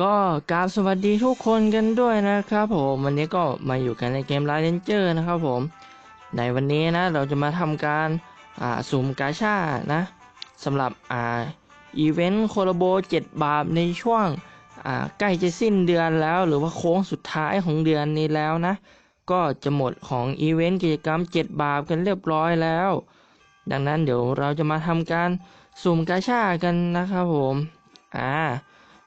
ก็กราบสวัสดีทุกคนกันด้วยนะครับผมวันนี้ก็มาอยู่กันในเกม l ล g เ n นเจอร์นะครับผม ในวันนี้นะเราจะมาทำการอ่าสุ่มกาชานะสำหรับอ่าอีเวนต์โคโลโบ 7 บาทในช่วงอ่าใกล้จะสิ้นเดือนแล้ว หรือว่าโค้งสุดท้ายของเดือนนี้แล้วนะ ก็จะหมดของอีเวนต์กิจกรรม 7 บาทกันเรียบร้อยแล้ว ดังนั้นเดี๋ยวเราจะมาทำการสุ่มกาชากันนะครับผมอ่า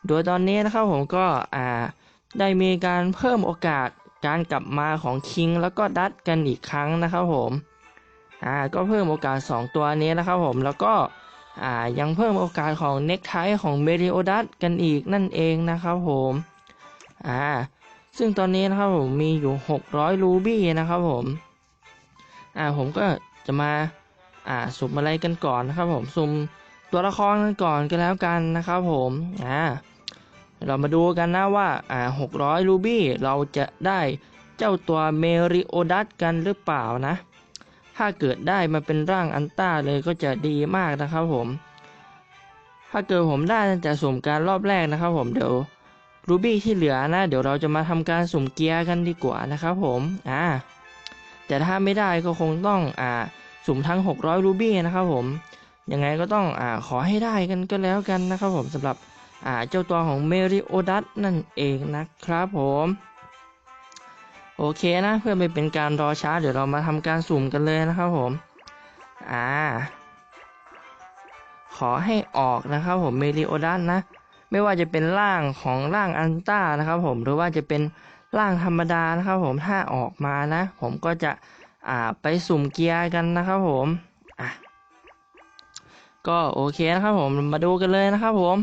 โดยตอนนี้นะครับผมก็อ่าได้มีการเพิ่มโอกาสการกลับมาของคิงแล้วก็ดัตกันอีกครั้งนะครับผมอ่าก็เพิ่มโอกาส 2 ตัวนี้นะครับผมแล้วก็อ่ายังเพิ่มโอกาสของเน็กไทของเมริโอดัตกันอีกนั่นเองนะครับผมอ่าซึ่งตอนนี้นะครับผมมีอยู่ 600 รูบี้นะครับผมอ่าผมก็จะมาอ่าสุ่มอะไรกันก่อนนะครับผมสุ่มตัวละครกันก่อนก็แล้วกันนะครับผมอ่า เรามาดูกันนะว่าอ่า600 รูบี้เราจะได้เจ้าตัวเมริโอดัสกันหรือเปล่านะ ถ้าเกิดได้มาเป็นร่างอันต้าเลยก็จะดีมากนะครับผม ถ้าเกิดผมได้ตั้งแต่สุ่มการรอบแรกนะครับผมเดี๋ยวรูบี้ที่เหลือนะ เดี๋ยวเราจะมาทำการสุ่มเกียร์กันดีกว่านะครับผมอ่าแต่ถ้าไม่ได้ก็คงต้องอ่าสุ่มทั้ง 600 รูบี้นะครับผมยังไงก็ต้องอ่าขอให้ได้กันก็แล้วกันนะครับผมสำหรับ เจ้าตัวของเมริโอดัสนั่นเองนะครับผมโอเคนะเพื่อไม่เป็นการรอช้า เดี๋ยวเรามาทำการสุ่มกันเลยนะครับผมอ่าขอให้ออกนะครับผมเมริโอดัสนะ ไม่ว่าจะเป็นร่างของร่างอันต้านะครับผมหรือว่าจะเป็นร่างธรรมดานะครับผมถ้าออกมานะ ผมก็จะอ่าไปสุ่มเกียร์กันนะครับผมอะก็โอเคนะครับผมมาดูกันเลยนะครับผม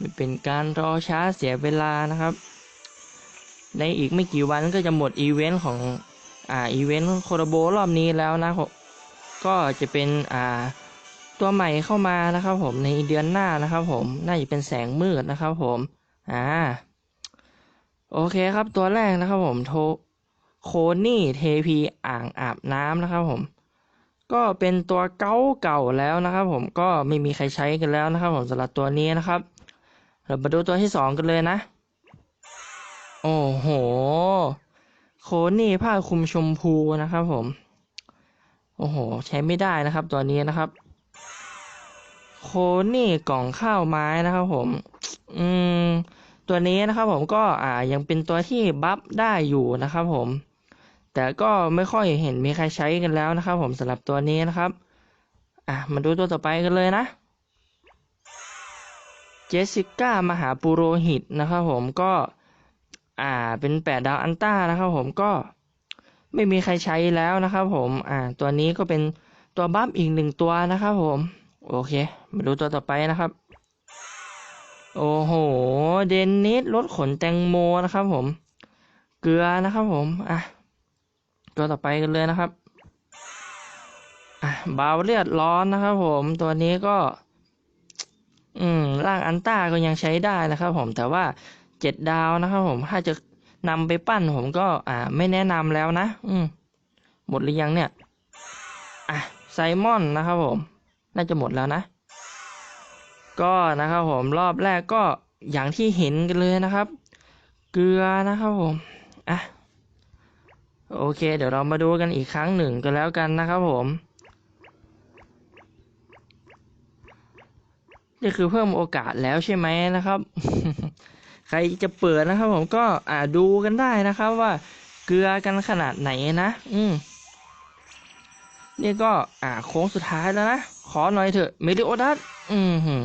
ไม่เป็นการรอช้าเสียเวลานะครับ ในอีกไม่กี่วันก็จะหมดอีเวนต์ของอ่าอีเวนต์โคโรโบรอบนี้แล้วนะก็จะเป็นอ่าตัวใหม่เข้ามานะครับผมในเดือนหน้านะครับผมน่าจะเป็นแสงมืดนะครับผมอ่าโอเคครับตัวแรกนะครับผมโทโคนี่เทพีอ่างอาบน้ำนะครับผม ก็เป็นตัวเก่าเก่าแล้วนะครับผมก็ไม่มีใครใช้กันแล้วนะครับผมสำหรับตัวนี้นะครับ เรามาดูตัวที่สองกันเลยนะ โอ้โห โคนี่ผ้าคลุมชมพูนะครับผม โอ้โห ใช้ไม่ได้นะครับตัวนี้นะครับ โคนี่กล่องข้าวไม้นะครับผม อืม ตัวนี้นะครับผมก็อ่ายังเป็นตัวที่บัฟได้อยู่นะครับผม แต่ก็ไม่ค่อยเห็นมีใครใช้กันแล้วนะครับผมสำหรับตัวนี้นะครับ อะมาดูตัวต่อไปกันเลยนะ เจสสิก้ามหาปุโรหิตนะครับผมก็อ่าเป็นแปดดาวอันต้านะครับผมก็ไม่มีใครใช้แล้วนะครับผมอ่าตัวนี้ก็เป็นตัวบัฟอีกหนึ่งตัวนะครับผมโอเค มาดูตัวต่อไปนะครับ โอ้โห เดนนิสรถขนแตงโมนะครับผม เกลือนะครับผมอะตัวต่อไปกันเลยนะครับอะบาวเลือดร้อนนะครับผมตัวนี้ก็ อืมร่างอันต้าก็ยังใช้ได้นะครับผมแต่ว่าเจ็ดดาวนะครับผมถ้าจะนำไปปั้นผมก็อ่า ไม่แนะนำแล้วนะ อืมหมดหรือยังเนี่ย อะไซมอนนะครับผม น่าจะหมดแล้วนะ ก็นะครับผมรอบแรกก็อย่างที่เห็นกันเลยนะครับ เกลือนะครับผม อะ โอเค เดี๋ยวเรามาดูกันอีกครั้งหนึ่งกันแล้วกันนะครับผม นี่คือเพิ่มโอกาสแล้วใช่ไหมนะครับ ใครจะเปิดนะครับ ผมก็อ่าดูกันได้นะครับว่าเกลือกันขนาดไหนนะ อืมนี่ก็อ่าโค้งสุดท้ายแล้วนะ ขอหน่อยเถอะเมลิโอดัสอืมหื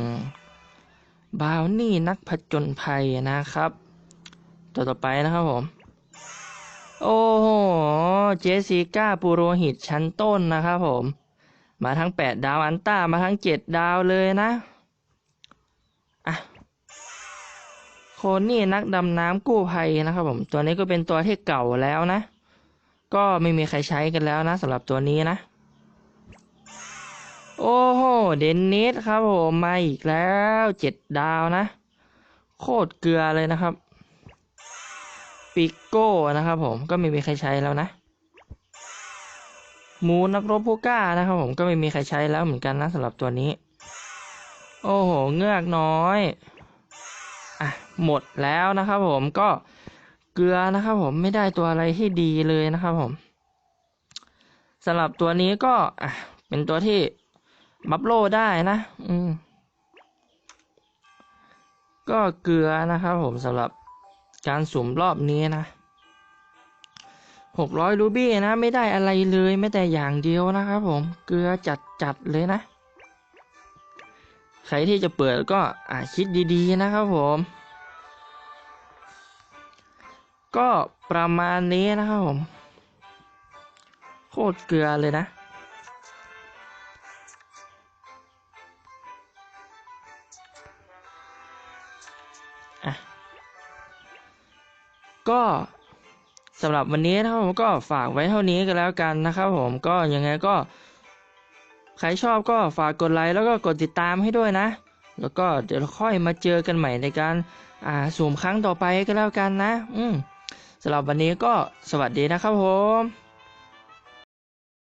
บาวนี่นักผจญภัยนะครับ ตัวต่อไปนะครับผม โอ้โห เจสสิก้าปูโรหิตชั้นต้นนะครับผม มาทั้งแปดดาวอันต้ามาทั้งเจ็ดดาวเลยนะ คนนี่นักดำน้ำกู้ภัยนะครับผม ตัวนี้ก็เป็นตัวที่เก่าแล้วนะ ก็ไม่มีใครใช้กันแล้วนะสำหรับตัวนี้นะ โอ้โห เดนนิสครับผมมาอีกแล้วเจ็ดดาวนะ โคตรเกลือเลยนะครับ ปิโก้นะครับผมก็ไม่มีใครใช้แล้วนะหมูนักรบผู้กล้านะครับผมก็ไม่มีใครใช้แล้วเหมือนกันนะสำหรับตัวนี้ โอ้โห เงือกน้อย หมดแล้วนะครับผมก็เกลือนะครับผมไม่ได้ตัวอะไรที่ดีเลยนะครับผมสำหรับตัวนี้ก็อะเป็นตัวที่บัฟโลได้นะอืมก็เกลือนะครับผมสำหรับการสุ่มรอบนี้นะหกร้อยรูบี้นะ ไม่ได้อะไรเลยแม้แต่อย่างเดียวนะครับผมเกลือจัดจัดๆเลยนะ ใครที่จะเปิดก็อ่าคิดดีๆนะครับผม ก็ประมาณนี้นะครับผม โคตรเกลือเลยนะอะก็สำหรับวันนี้นะครับผมก็ฝากไว้เท่านี้ก็แล้วกันนะครับผมก็ยังไงก็ ใครชอบก็ฝากกดไลค์แล้วก็กดติดตามให้ด้วยนะ แล้วก็เดี๋ยวเราค่อยมาเจอกันใหม่ในการอ่าสุ่มครั้งต่อไปก็แล้วกันนะ อืมสำหรับวันนี้ก็สวัสดีนะครับผม